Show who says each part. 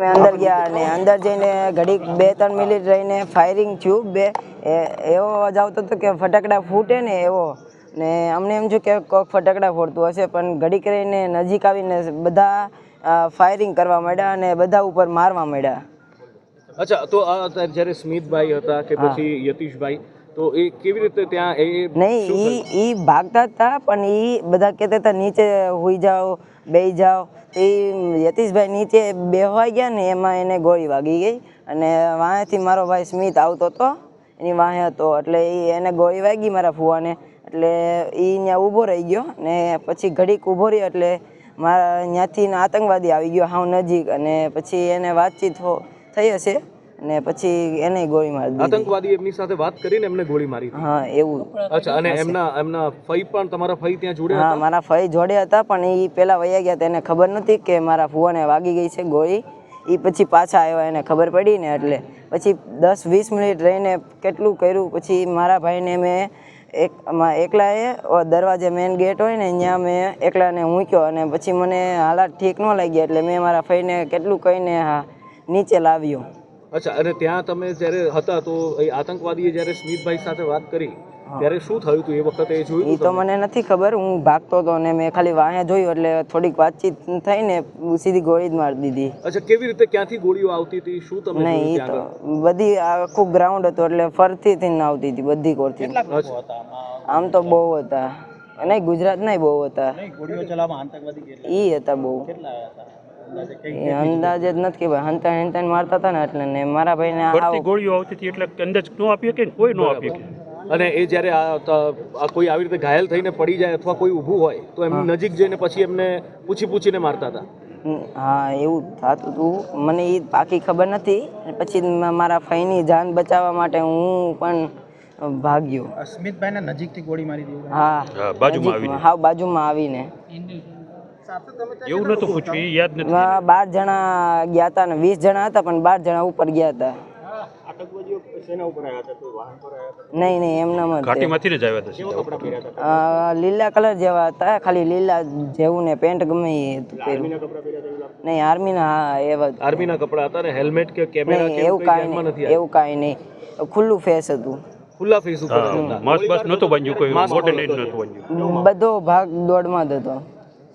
Speaker 1: અમે અંદર ગયા અને અંદર જઈને ઘડીક બે ત્રણ મિનિટ રહીને ફાયરિંગ થયું બે એવો અવાજ આવતો હતો કે ફટાકડા ફૂટે ને એવો. ને અમને એમ થયું કે કોક ફટાકડા ફોડતું હશે પણ ઘડીક રહીને નજીક આવીને બધા ફાયરિંગ કરવા માંડ્યા અને બધા ઉપર મારવા માંડ્યા.
Speaker 2: અચ્છા તો જ્યારે સ્મિતભાઈ હતા કે પછી યતીશભાઈ તો એ કેવી રીતે ત્યાં એ એ
Speaker 1: નહીં
Speaker 2: એ
Speaker 1: ઈ ઈ ભાગતા હતા પણ ઈ બધા કહેતા હતા નીચે હોઈ જાઓ બેહી જાઓ. એ યતીશભાઈ નીચે બેહવાઈ ગયા ને એમાં એને ગોળી વાગી ગઈ અને વાંહેથી મારો ભાઈ સ્મિત આવતો હતો એની વાંહે હતો. એટલે એ એને ગોળી વાગી મારા ફુવાને એટલે એ ત્યાં ઊભો રહી ગયો ને પછી ઘડીક ઊભો રહ્યો એટલે મારા ત્યાંથી આતંકવાદી આવી ગયો હાવ નજીક. અને પછી એને વાતચીત થઈ હશે. અને પછી એને ગોળી મારી
Speaker 2: આતંકવાદી એમની સાથે વાત કરીને એમને ગોળી મારી
Speaker 1: હા એવું.
Speaker 2: અચ્છા અને એમના એમના ફઈ પણ તમારા ફઈ ત્યાં જોડે
Speaker 1: હા મારા ફઈ જોડે હતા પણ એ પેલા વયા ગયા તેને ખબર નહોતી કે મારા ફુવાને વાગી ગઈ છે ગોળી. એ પછી પાછા આવ્યા એને ખબર પડી ને એટલે. પછી દસ વીસ મિનિટ રહીને કેટલું કર્યું પછી મારા ભાઈને મેં એક એકલાએ દરવાજે મેઇન ગેટ હોય ને ત્યાં મેં એકલાને ઊંક્યો અને પછી મને હાલાત ઠીક ન લાગી એટલે મેં મારા ફઈને કેટલું કહીને હા નીચે લાવ્યો.
Speaker 2: અચ્છા અને ત્યાં તમે જ્યારે હતા તો એ આતંકવાદીએ જ્યારે સ્મિતભાઈ સાથે વાત કરી ત્યારે શું થયું હતું એ વખતે એ જોયું
Speaker 1: એ તો મને નથી ખબર હું ભાગતો હતો ને મેં ખાલી વાહે જોયું એટલે થોડીક વાતચીત થઈને સીધી ગોળી જ મારી દીધી.
Speaker 2: અચ્છા કેવી રીતે ક્યાંથી ગોળીઓ આવતી હતી? શું તમે
Speaker 1: નહીં એ તો બધી આખું ગ્રાઉન્ડ હતું એટલે ફરતી થઈને આવતી હતી બધી કોરથી? આમ તો બહુ હતા. નહીં ગુજરાત નહીં બહુ હતા. ઈ હતા બહુ. એ અંદાજે જ નથી કે ભાઈ હંતા હંતા મારતા હતા ને એટલે ને મારા ભાઈને
Speaker 3: ફરતી
Speaker 1: આવ
Speaker 3: ગોળીઓ આવતી હતી એટલે અંદાજ ન આપીએ કે કોઈ ન આપીએ કે
Speaker 2: અને એ જ્યારે આ ત- આ કોઈ આવી રીતે ઘાયલ થઈને પડી જાય અથવા કોઈ ઊભું હોય તો એમની નજીક જઈને પછી એમને પૂછી પૂછીને મારતા હતા.
Speaker 1: હા એવું થતું હતું મને એ પાકી ખબર નથી. પછી મ- મારા ફઈની જાન બચાવવા માટે હું પણ ભાગ્યો.
Speaker 4: સ્મિતભાઈને નજીકથી ગોળી મારી દીધી.
Speaker 1: હા
Speaker 3: હા, બાજુમાં આવીને.
Speaker 1: હા બાજુમાં આવીને.
Speaker 3: એવું નતું પૂછ્યું યાદ નથી
Speaker 1: બાર જણા ગયા હતા ને વીસ જણા હતા પણ બાર જણા ઉપર ગયા હતા નહીં નહીં એમનામ
Speaker 3: ઘાટીમાંથી જ આવ્યા હતા
Speaker 1: લીલા કલર જેવા હતા ખાલી લીલા જેવું ને પેન્ટ ગમે નહીં આર્મીના હા એવા.
Speaker 2: આર્મીના કપડા હતા ને હેલ્મેટ કે કેમેરા કે
Speaker 1: એવું
Speaker 2: કાંઈ નથી
Speaker 1: નહીં એવું કાંઈ નહીં. ખુલ્લું ફેસ હતું.
Speaker 2: ખુલ્લા ફેસ ઉપર.
Speaker 3: નહોતું કોઈ
Speaker 2: નહોતું.
Speaker 1: બધો ભાગ દોડમાં જ હતો.